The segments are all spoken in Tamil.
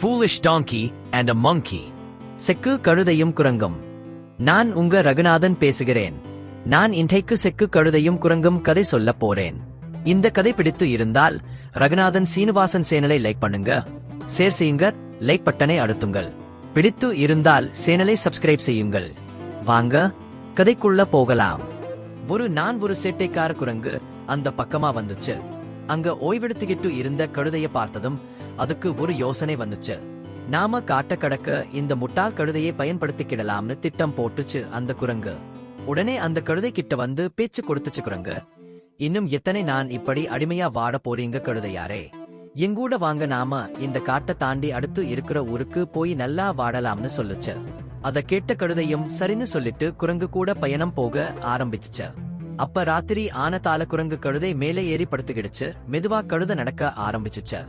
ஃபூலிஷ் டாங்கி அண்ட் அ மங்கி செக்கு கழுதையும் குரங்கும். நான் உங்க ரகுநாதன் பேசுகிறேன். நான் இன்றைக்கு செக்கு கழுதையும் குரங்கும் கதை சொல்லப் போறேன். இந்த கதை பிடித்து இருந்தால் ரகுநாதன் சீனிவாசன் சேனலை லைக் பண்ணுங்க. ஷேர் செய்யுங்க லைக் பட்டனை அழுத்துங்கள். பிடித்து இருந்தால் சேனலை சப்ஸ்கிரைப் செய்யுங்கள். வாங்க கதைக்குள்ள போகலாம். ஒரு நான் ஒரு சேட்டைக்கார குரங்கு அந்த பக்கமா வந்துச்சு. அங்க ஓய்வெடுத்துக்கிட்டு இருந்த கழுதைய பார்த்ததும் அதுக்கு ஒரு யோசனை வந்துச்சு. நாம காட்ட கடக்க இந்த முட்டாள் கழுதையை பயன்படுத்திக்கிடலாம்னு திட்டம் போட்டுச்சு அந்த குரங்கு. உடனே அந்த கழுதை கிட்ட வந்து பேச்சு கொடுத்துச்சு குரங்கு. இன்னும் எத்தனை நான் இப்படி அடிமையா வாட போறீங்க கழுதையாரே? எங்கூட வாங்க நாம இந்த காட்டை தாண்டி அடுத்து இருக்கிற ஊருக்கு போய் நல்லா வாடலாம்னு சொல்லுச்சு. அத கேட்ட கழுதையும் சரின்னு சொல்லிட்டு குரங்கு கூட பயணம் போக ஆரம்பிச்சுச்சு. அப்ப ராத்திரி ஆனதால குரங்கு கழுதை மேலே ஏறி படுத்துக்கிடுச்சு. மெதுவா கழுத நடக்க ஆரம்பிச்சுச்சு.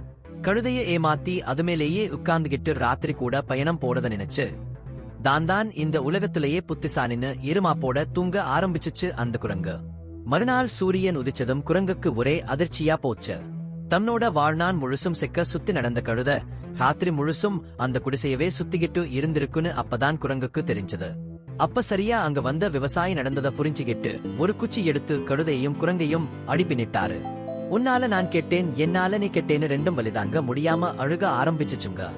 கழுதைய ஏமாத்தி அது மேலேயே உட்கார்ந்துகிட்டு ராத்திரி கூட பயணம் போறத நினைச்சு தான் தான் இந்த உலகத்திலேயே புத்திசாலின்னு இருமாப்போட தூங்க ஆரம்பிச்சுச்சு அந்த குரங்கு. மறுநாள் சூரியன் உதிச்சதும் குரங்குக்கு ஒரே அதிர்ச்சியா போச்சு. தன்னோட வாழ்நாள் முழுசும் செக்க சுத்தி நடந்த கழுத ராத்திரி முழுசும் அந்த குடிசையவே சுத்திக்கிட்டு இருந்திருக்குன்னு அப்பதான் குரங்குக்கு தெரிஞ்சது. அப்ப சரியா அங்க வந்த விவசாயி நடந்தத புரிஞ்சுகிட்டு ஒரு குச்சி எடுத்து கழுதையும் குரங்கையும் அடிப்பினிட்டாரு. உன்னால நான் கேட்டேன் என்னால நீ கேட்டேன்னு ரெண்டும் வலிதாங்க முடியாம அழுக ஆரம்பிச்சுச்சுங்க.